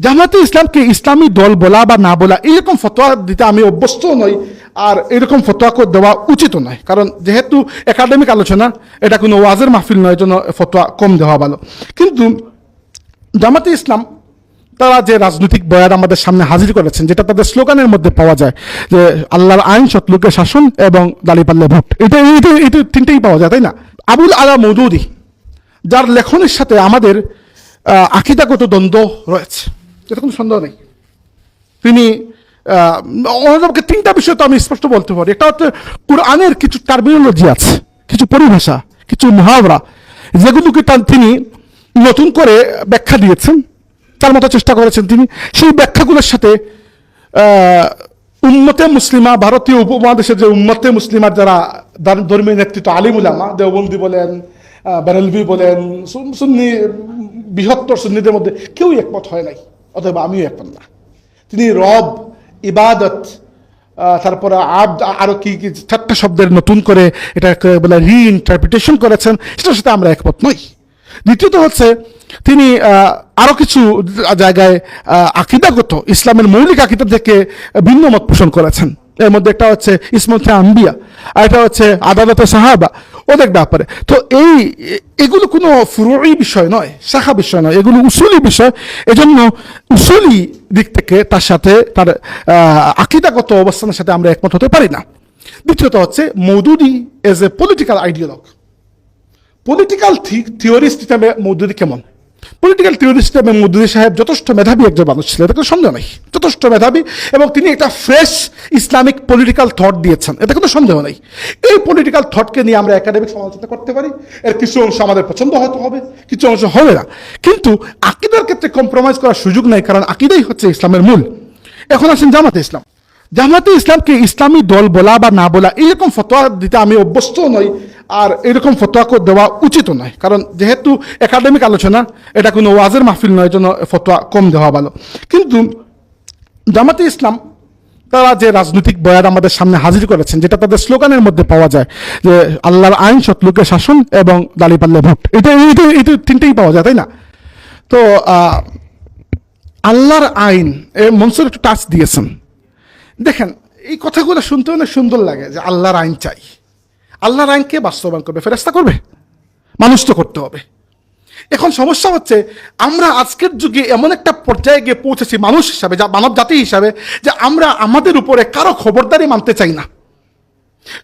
জামাতে ইসলামকে ইসলামী দল বলা বা না বলা এইরকম ফতোয়া দিতে আমি অভ্যস্ত নই আর এরকম ফতোয়া করে দেওয়া উচিত নয়। কারণ যেহেতু একাডেমিক আলোচনা এটা কোনো ওয়াজের মাহফিল নয় জন্য ফতোয়া কম দেওয়া ভালো। কিন্তু জামাতে ইসলাম তারা যে রাজনৈতিক বয়ান আমাদের সামনে হাজির করেছেন যেটা তাদের স্লোগানের মধ্যে পাওয়া যায় যে আল্লাহর আইন সতলুকের শাসন এবং দাঁড়িপাল্লে ভোট। এটা এটা এটা তিনটেই পাওয়া যায় তাই না? আবুল আলা মৌদুদি যার লেখনের সাথে আমাদের আহ, আকিদাগত দ্বন্দ্ব রয়েছে। এটা কোনো সন্দেহ নেই। তিনি ওনাদেরকে তিনটা বিষয় তো আমি স্পষ্ট বলতে পারি। একটা হচ্ছে কোরআনের কিছু টার্মিনোলজি আছে কিছু পরিভাষা কিছু মহাবরা যেগুলোকে তার তিনি নতুন করে ব্যাখ্যা দিয়েছেন তার মতো চেষ্টা করেছেন তিনি। সেই ব্যাখ্যাগুলোর সাথে আহ, উম্মতে মুসলিমা ভারতীয় উপমহাদেশের যে উম্মতে মুসলিমার যারা ধর্মীয় নেতৃত্ব আলিম উলামা দেওবন্দি বলেন বেরেলভি বলেন সুন- সুন্নি বৃহত্তর সুন্নিদের মধ্যে কেউই একমত হয় নাই। অতএব আমিও একমত না তিনি রব ইবাদত তারপরে আব আরও কি কি চারটা শব্দের নতুন করে এটাকে বলে রিইন্টারপ্রিটেশন করেছেন সেটার সাথে আমরা একমত নই। দ্বিতীয়ত হচ্ছে তিনি আহ, আরও কিছু জায়গায় আকিদাগত ইসলামের মৌলিক আকিদা থেকে ভিন্ন মত পোষণ করেছেন। এর মধ্যে একটা হচ্ছে ইসমতে আম্বিয়া আর একটা হচ্ছে আদালতে সাহাবা। ওদের ব্যাপারে। তো এই, এগুলো কোনো ফুরুই বিষয় নয় শাখা বিষয় নয়, এগুলো উসুলি বিষয়। এজন্য উসুলি দিক থেকে তার সাথে, তার আকিদাগত অবস্থানের সাথে আমরা একমত হতে পারি না। দ্বিতীয়ত হচ্ছে, Maududi as a political ideologue political theorist হিসাবে মৌদুদি কেমন? পলিটিক্যাল থিওরিস্ট হিসাবে মৌদুদি সাহেব যথেষ্ট মেধাবী একজন মানুষ ছিলেন, এটা কোনো সন্দেহ নেই। যথেষ্ট মেধাবী এবং তিনি একটা ফ্রেশ ইসলামিক পলিটিক্যাল থট দিয়েছেন। এটা কোনো সন্দেহ নেই। এই পলিটিক্যাল থটকে নিয়ে আমরা একাডেমিক সমালোচনা করতে পারি। এর কিছু অংশ আমাদের পছন্দ হয়তো হবে, কিছু অংশ হবে না। কিন্তু আকিদার ক্ষেত্রে কম্প্রোমাইজ করার সুযোগ নাই, কারণ আকিদাই হচ্ছে ইসলামের মূল। এখন আসেন জামাতে ইসলাম। জামাতে ইসলামকে ইসলামী দল বলা বা না বলা, এইরকম ফতোয়া দিতে আমি অভ্যস্ত নই, আর এরকম ফতোয়া করে দেওয়া উচিত নয়। কারণ যেহেতু একাডেমিক আলোচনা, এটা কোনো ওয়াজের মাহফিল নয় জন্য ফতোয়া কম দেওয়া ভালো। কিন্তু জামাতে ইসলাম, তারা যে রাজনৈতিক বয়ান আমাদের সামনে হাজির করেছেন, যেটা তাদের স্লোগানের মধ্যে পাওয়া যায়, যে আল্লাহর আইন সতলুকের শাসন এবং দাঁড়িপাল্লে ভোট। এটা এটা এটা তিনটেই পাওয়া যায়, তাই না? তো আল্লাহর আইন, এ মনসুর একটু টাচ দিয়েছেন। দেখেন, এই কথাগুলো শুনতে অনেক সুন্দর লাগে যে আল্লাহর আইন চাই। আল্লাহর আইনকে বাস্তবায়ন করবে? ফেরেস্তা করবে? মানুষ তো করতে হবে। এখন সমস্যা হচ্ছে, আমরা আজকের যুগে এমন একটা পর্যায়ে গিয়ে পৌঁছেছি মানুষ হিসাবে, যা মানব জাতি হিসাবে, যে আমরা আমাদের উপরে কারও খবরদারি মানতে চাই না।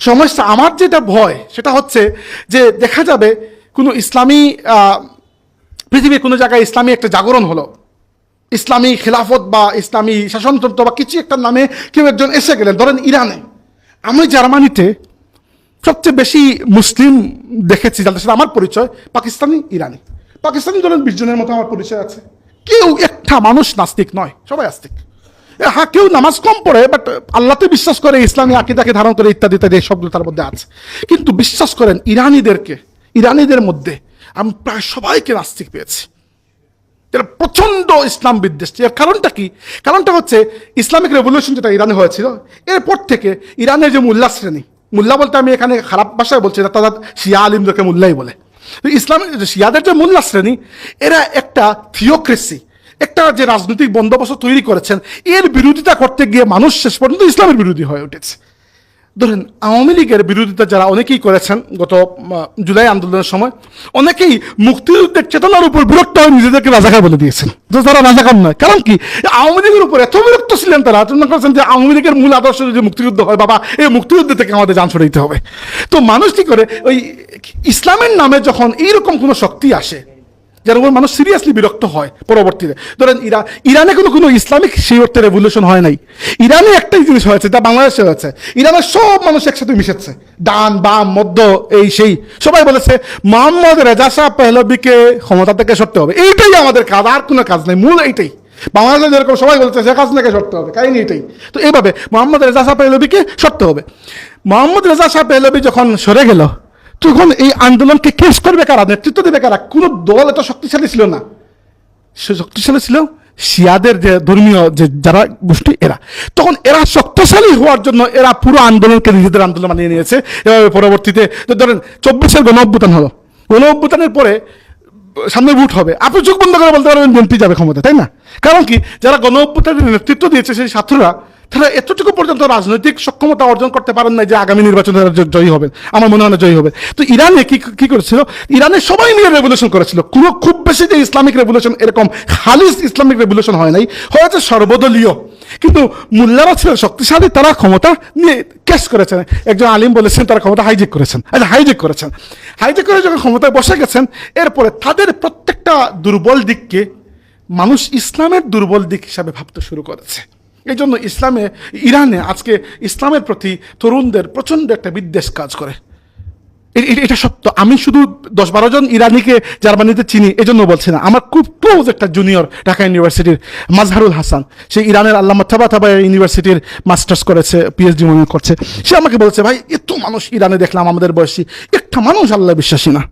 সমস্যা আমার যেটা ভয়, সেটা হচ্ছে যে দেখা যাবে কোনো ইসলামী পৃথিবীর কোনো জায়গায় ইসলামী একটা জাগরণ হলো। ইসলামী খেলাফত বা ইসলামী শাসনতন্ত্র বা কিছু একটা নামে কেউ একজন এসে গেলেন, ধরেন ইরানে। আমি জার্মানিতে সবচেয়ে বেশি মুসলিম দেখেছি, যাদের সাথে আমার পরিচয়, পাকিস্তানি, ইরানি। পাকিস্তানি ধরেন বিশ জনের মতো আমার পরিচয় আছে। কেউ একটা মানুষ নাস্তিক নয়, সবাই আস্তিক। হ্যাঁ কেউ নামাজ কম পড়ে বাট আল্লাহতে বিশ্বাস করে, ইসলামী আকিদাকে ধারণ করে ইত্যাদি ইত্যাদি, এই সবগুলো তার মধ্যে আছে। কিন্তু বিশ্বাস করেন, ইরানিদেরকে, ইরানিদের মধ্যে আমি প্রায় সবাইকে নাস্তিক পেয়েছি। এরা প্রচণ্ড ইসলাম বিদ্বেষ। এর কারণটা কি? কারণটা হচ্ছে, ইসলামিক রেভলিউশন যেটা ইরানে হয়েছিল, এরপর থেকে ইরানের যে মোল্লা শ্রেণি, মোল্লা বলতে আমি এখানে খারাপ ভাষায় বলছি না, তারা শিয়া আলিমদেরকে মোল্লাই বলে। তো ইসলামের যে মোল্লা শ্রেণি, এরা একটা থিওক্রেসি একটা যে রাজনৈতিক বন্দোবস্ত তৈরি করেছেন, এর বিরোধিতা করতে গিয়ে মানুষ শেষ পর্যন্ত ইসলামের বিরোধী হয়ে উঠেছে। ধরেন, আওয়ামী লীগের বিরোধিতা যারা অনেকেই করেছেন গত জুলাই আন্দোলনের সময়, অনেকেই মুক্তিযুদ্ধের চেতনার উপর বিরক্ত হয়ে নিজেদেরকে রাজাকার বলে দিয়েছেন। তো তারা রাজাকার নয়। কারণ কি? আওয়ামী লীগের উপর এত বিরক্ত ছিলেন তারা মনে করছেন যে আওয়ামী লীগের মূল আদর্শ যদি মুক্তিযুদ্ধ হয়, বাবা, এই মুক্তিযুদ্ধ থেকে আমাদের যান ছড়াইতে হবে। তো মানুষ কি করে? ওই ইসলামের নামে যখন এইরকম কোনো শক্তি আসে, যার উপর মানুষ সিরিয়াসলি বিরক্ত হয় পরবর্তীতে। ধরেন ইরা, ইরানে কোনো কোনো ইসলামিক সেই অর্থে রেভলিউশন হয় নাই। ইরানে একটাই জিনিস হয়েছে তা বাংলাদেশে হয়েছে। ইরানের সব মানুষ একসাথে মিশেছে। ডান, বাম, মধ্য, এই, সেই। সবাই বলেছে, মোহাম্মদ রেজা শাহ পেহলবিকে ক্ষমতা থেকে সরতে হবে। এইটাই আমাদের কাজ, আর কোনো কাজ নেই, মূল এইটাই। বাংলাদেশে যেরকম সবাই বলছে, শেখ হাসিনাকে সরতে হবে, কাহিনী এটাই তো এইভাবে মোহাম্মদ রেজা শাহ পেহলবিকে সরতে হবে। মোহাম্মদ রেজা শাহ পেহলবি যখন সরে গেল তখন এই আন্দোলনকে কেস করবে কারা? নেতৃত্ব দেবে কারা? কোনো দল এত শক্তিশালী ছিল না। সে শক্তিশালী ছিল শিয়াদের যে ধর্মীয় যে যারা গোষ্ঠী, এরা। তখন এরা শক্তিশালী হওয়ার জন্য এরা পুরো আন্দোলনকে নিজেদের আন্দোলন বানিয়ে নিয়েছে। এভাবে পরবর্তীতে ধরেন চব্বিশের গণ অভ্যুত্থান হলো। গণ অভ্যুত্থানের পরে সামনে ভোট হবে। আপনি চোখ বন্ধ করে বলতে পারবেন, বিএনপি যাবে ক্ষমতা তাই না? কারণ কি? যারা গণ অভ্যুত্থানের নেতৃত্ব দিয়েছে সেই ছাত্ররা তারা এতটুকু পর্যন্ত রাজনৈতিক সক্ষমতা অর্জন করতে পারেন না যে আগামী নির্বাচনে জয়ী হবেন। আমার মনে হয় না জয়ী হবে। তো ইরানে কি কি করেছিল? ইরানে সবাই মিলে রেভলিউশন করেছিল। কোনো খুব বেশি যে ইসলামিক রেভলিউশন এরকম খালিস ইসলামিক রেভলিউশন হয় নাই, হয়েছে সর্বদলীয়। কিন্তু মোল্লারা ছিল শক্তিশালী, তারা ক্ষমতা নিয়ে ক্যাশ করেছেন। একজন আলিম বলেছেন, তারা ক্ষমতা হাইজেক করেছেন। আচ্ছা হাইজেক করেছেন। হাইজেক করে যখন ক্ষমতায় বসে গেছেন, এরপরে তাদের প্রত্যেকটা দুর্বল দিককে মানুষ ইসলামের দুর্বল দিক হিসাবে ভাবতে শুরু করেছে। এই জন্য ইসলামে, ইরানে আজকে ইসলামের প্রতি তরুণদের প্রচণ্ড একটা বিদ্বেষ কাজ করে। এটা সত্য। আমি শুধু দশ বারো জন ইরানিকে, জার্মানিতে চিনি, এজন্য বলছি না। আমার খুব ক্লোজ একটা জুনিয়র ঢাকা ইউনিভার্সিটির মাজহারুল হাসান। সে ইরানের আল্লাহ থাবা থাবা ইউনিভার্সিটির মাস্টার্স করেছে পিএইচডি মনে করছে। সে আমাকে বলছে, ভাই, এত মানুষ ইরানে দেখলাম আমাদের বয়সী। একটা মানুষ আল্লাহ বিশ্বাসী না।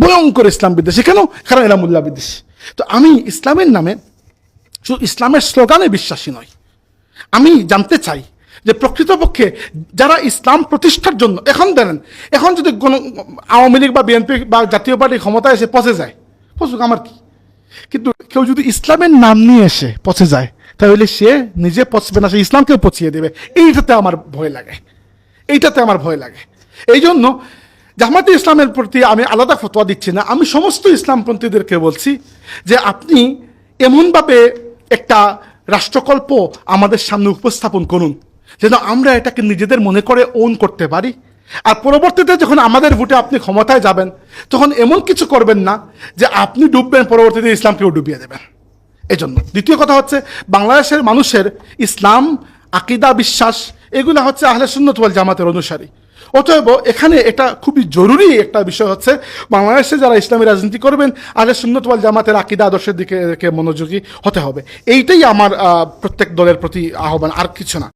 ভয়ঙ্কর ইসলাম বিদ্বেষী। কেন? কারণ এরা মোল্লা বিদ্বেষী। তো আমি ইসলামের নামে শুধু ইসলামের স্লোগানে বিশ্বাসী নয় আমি জানতে চাই যে প্রকৃতপক্ষে যারা ইসলাম প্রতিষ্ঠার জন্য, এখন দেন এখন যদি কোনো আওয়ামী লীগ বা বিএনপি বা জাতীয় পার্টি ক্ষমতায় এসে পচে যায়, পচুক আমার কি? কিন্তু কেউ যদি ইসলামের নাম নিয়ে এসে পচে যায়, তাহলে সে নিজে পচবে না, সে ইসলামকেও পচিয়ে দেবে। এইটাতে আমার ভয় লাগে। এইটাতে আমার ভয় লাগে। এই জন্য জামাতে ইসলামের প্রতি আমি আলাদা ফতোয়া দিচ্ছি না। আমি সমস্ত ইসলামপন্থীদেরকে বলছি যে আপনি এমনভাবে একটা রাষ্ট্রকল্প আমাদের সামনে উপস্থাপন করুন, যেন আমরা এটাকে নিজেদের মনে করে ওন করতে পারি। আর পরবর্তীতে যখন আমাদের ভোটে আপনি ক্ষমতায় যাবেন, তখন এমন কিছু করবেন না যে আপনি ডুববেন, পরবর্তীতে ইসলামকেও ডুবিয়ে দেবেন। এজন্য জন্য দ্বিতীয় কথা হচ্ছে, বাংলাদেশের মানুষের ইসলাম, আকিদা, বিশ্বাস এগুলো হচ্ছে আহলে সুন্নত ওয়াল জামাতের অনুসারী। অতএব এখানে এটা খুবই জরুরি একটা বিষয় হচ্ছে, বাংলাদেশে যারা ইসলামী রাজনীতি করবেন, আহলে সুন্নত ওয়াল জামাতের আকিদা আদর্শের দিকে মনোযোগী হতে হবে। এইটাই আমার প্রত্যেক দলের প্রতি আহ্বান, আর কিছু না।